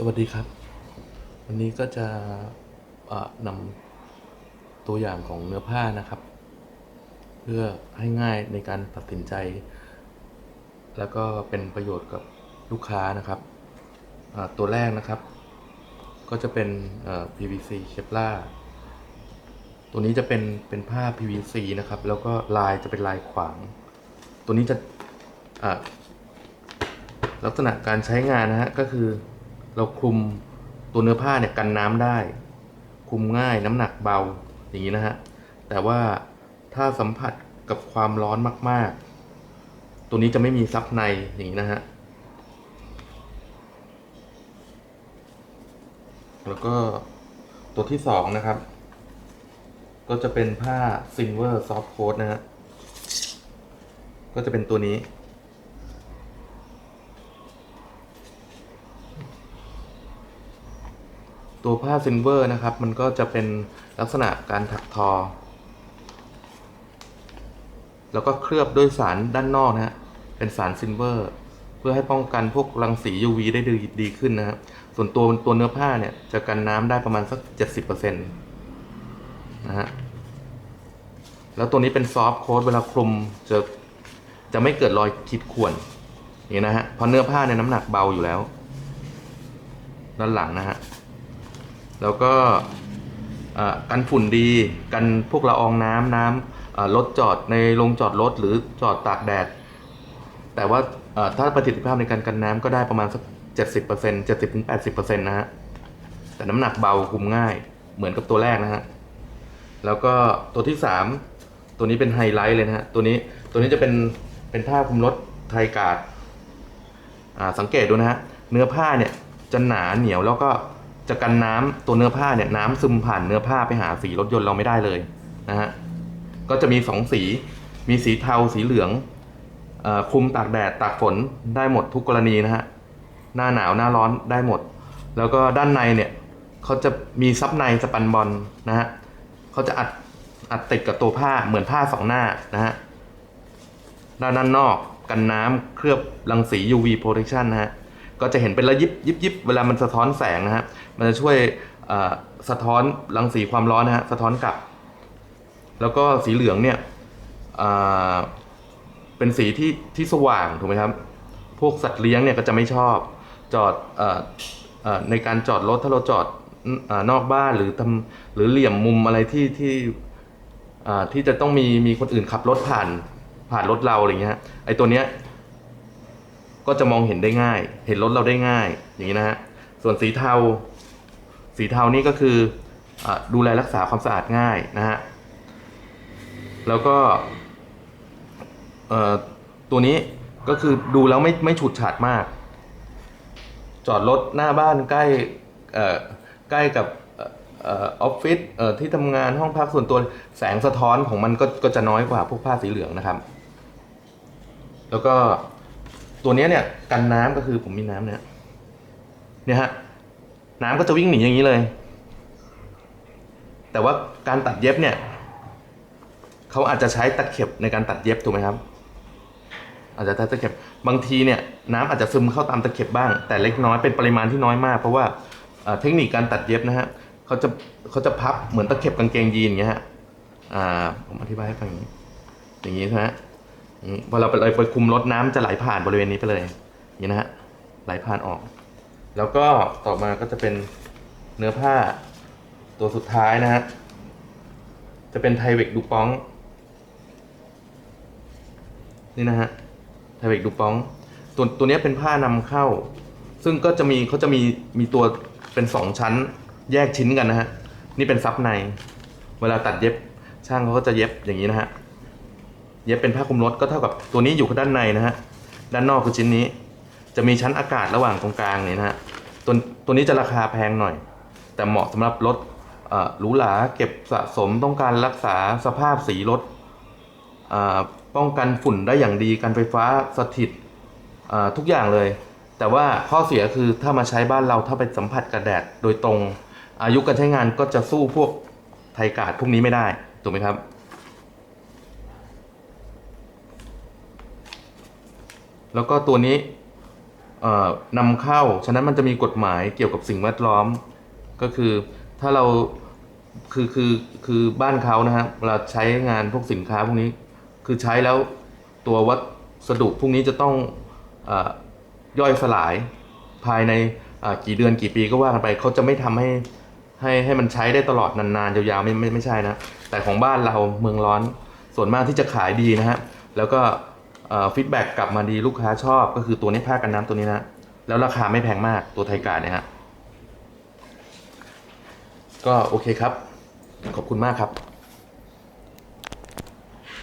สวัสดีครับ วันนี้ก็จะนำตัวอย่างของเนื้อผ้านะครับ เพื่อให้ง่ายในการตัดสินใจ แล้วก็เป็นประโยชน์กับลูกค้านะครับตัวแรกนะครับ ก็จะเป็น PVC เคปลาตัวนี้จะเป็นเป็นผ้า PVC นะครับ แล้วก็ลายจะเป็นลายขวาง ตัวนี้จะลักษณะการใช้งานนะฮะก็คือ เราคลุมตัวเนื้อผ้าเนี่ยกันน้ำได้ คลุมง่ายน้ำหนักเบาอย่างนี้นะฮะแต่ว่าถ้าสัมผัสกับความร้อนมาก ๆ ตัวนี้จะไม่มีซับในอย่างนี้นะฮะแล้วก็ตัวที่สองนะครับ ก็จะเป็นผ้า Silver Soft Coat นะฮะก็จะเป็นตัวนี้ ตัวผ้าซิลเวอร์นะครับ มันก็จะเป็นลักษณะการถักทอ แล้วก็เคลือบด้วยสารด้านนอกนะฮะเป็นสารซิลเวอร์ เพื่อให้ป้องกันพวกรังสี UV ได้ดีดีขึ้นนะครับ ส่วนตัวตัวเนื้อผ้าเนี่ยจะกันน้ำได้ประมาณสัก 70%นะฮะแล้วตัวนี้เป็นซอฟต์โค้ดเวลาคลุมจะจะไม่เกิดรอยขีดข่วนนี้นะฮะเพราะเนื้อผ้าเนี่ยน้ำหนักเบาอยู่แล้ว ด้านหลังนะฮะ แล้วก็กันฝุ่นดีกันพวกละอองน้ำน้ำรถจอดในโรงจอดรถหรือจอดตากแดด แต่ว่าถ้าประสิทธิภาพในการกันน้ำก็ได้ประมาณสัก 70% 70-80%นะฮะแต่น้ำหนักเบาคุมง่ายเหมือนกับตัวแรกนะฮะแล้วก็ตัวที่ 3 ตัวนี้เป็นไฮไลท์เลยนะฮะตัวนี้ตัวนี้จะเป็นเป็นผ้าคลุมรถไทยกาดสังเกตดูนะฮะเนื้อผ้าเนี่ยจะหนาเหนียวแล้วก็ จะกันน้ำตัวเนื้อผ้าเนี่ยน้ำซึมผ่านเนื้อผ้าไปหาสีรถยนต์เราไม่ได้เลยนะฮะก็จะมีสองสี มีสีเทาสีเหลืองอคลุมตากแดดตากฝนได้หมดทุกกรณีนะฮะหน้าหนาวหน้าร้อนได้หมด แล้วก็ด้านในเนี่ยเขาจะมีซับในสปันบอลนะฮะเขาจะอัดอัดติดกับตัวผ้าเหมือนผ้าสองหน้านะฮะด้านด้านนอกกันน้ำเคลือบรังสี UV protection นะฮะ ก็จะเห็นเป็นระยิบยิบยิบเวลามันสะท้อนแสงนะฮะมันจะช่วยสะท้อนรังสีความร้อนนะฮะสะท้อนกลับ แล้วก็สีเหลืองเนี่ยเป็นสีที่ที่สว่างถูกไหมครับ พวกสัตว์เลี้ยงเนี่ยก็จะไม่ชอบจอดออในการจอดรถถ้าเราจอดอนอกบ้านหรือทำหรือเหลี่ยมมุมอะไรที่ที่ที่จะต้องมีมีคนอื่นขับรถผ่านผ่านรถเราอะไรเงี้ยไอ้ตัวเนี้ย ก็จะมองเห็นได้ง่าย เห็นรถเราได้ง่าย อย่างนี้นะฮะ ส่วนสีเทา สีเทานี่ก็คืออดูแลรักษาความสะอาดง่ายนะฮะ แล้วก็ตัวนี้ก็คือดูแล้วไม่ไม่ฉูดฉาดมาก จอดรถหน้าบ้านใกล้ใกล้กับออฟฟิศที่ทำงานห้องพักส่วนตัวแสงสะท้อนของมันก็ก็จะน้อยกว่าพวกผ้าสีเหลืองนะครับ แล้วก็ ตัวนี้เนี่ยกันน้ำก็คือผมมีน้ำเนี่ยเนี่ยฮะน้ำก็จะวิ่งหนีอย่างนี้เลย แต่ว่าการตัดเย็บเนี่ยเขาอาจจะใช้ตะเข็บในการตัดเย็บถูกไหมครับ อาจจะใช้ตะเข็บบางทีเนี่ยน้ำอาจจะซึมเข้าตามตะเข็บบ้าง แต่เล็กน้อยเป็นปริมาณที่น้อยมาก เพราะว่าเทคนิคการตัดเย็บนะฮะเขาจะเขาจะพับเหมือนตะเข็บกางเกงยีนอย่างเงี้ยฮะอ่าผมอธิบายให้ฟังอย่างนี้อย่างนี้นะฮะอืม พอเราไปเลยไปคุมรถน้ำจะไหลผ่านบริเวณนี้ไปเลยนี้นะฮะไหลผ่านออก แล้วก็ต่อมาก็จะเป็นเนื้อผ้าตัวสุดท้ายนะฮะจะเป็นไทเวกดูปอง นี่นะฮะไทเวกดูปอง ตัวตัวนี้เป็นผ้านำเข้า ซึ่งก็จะมีเขาจะมีมีตัวเป็นสองชั้นแยกชิ้นกันนะฮะนี่เป็นซับใน เวลาตัดเย็บช่างเขาก็จะเย็บอย่างนี้นะฮะ เย็บเป็นผ้าคลุมรถก็เท่ากับตัวนี้อยู่ด้านในนะฮะด้านนอกคือชิ้นนี้ จะมีชั้นอากาศระหว่างตรงกลางนี่นะฮะตัวตัวนี้จะราคาแพงหน่อย แต่เหมาะสำหรับรถหรูหราเก็บสะสมต้องการรักษาสภาพสีรถป้องกันฝุ่นได้อย่างดีการไฟฟ้าสถิตทุกอย่างเลย แต่ว่าข้อเสียคือถ้ามาใช้บ้านเราถ้าไปสัมผัสกับแดดโดยตรง อายุการใช้งานก็จะสู้พวกไทยกาดพวกนี้ไม่ได้ถูกไหมครับ แล้วก็ตัวนี้นำเข้า ฉะนั้นมันจะมีกฎหมายเกี่ยวกับสิ่งแวดล้อม ก็คือถ้าเราคือคือคือบ้านเขานะฮะเวลาใช้งานพวกสินค้าพวกนี้ คือใช้แล้วตัววัสดุพวกนี้จะต้องอย่อยสลายภายในกี่เดือนกี่ปีก็ว่ากันไปเขาจะไม่ทำให้ให้ให้มันใช้ได้ตลอดนานๆยาวๆไม่ไม่ไม่ใช่นะ แต่ของบ้านเราเมืองร้อนส่วนมากที่จะขายดีนะฮะแล้วก็ ฟีดแบ็กกลับมาดีลูกค้าชอบก็คือตัวนี้ผ้ากันน้ำตัวนี้นะ แล้วราคาไม่แพงมากตัวไทยการเนี่ยฮะก็โอเคครับ ขอบคุณมากครับ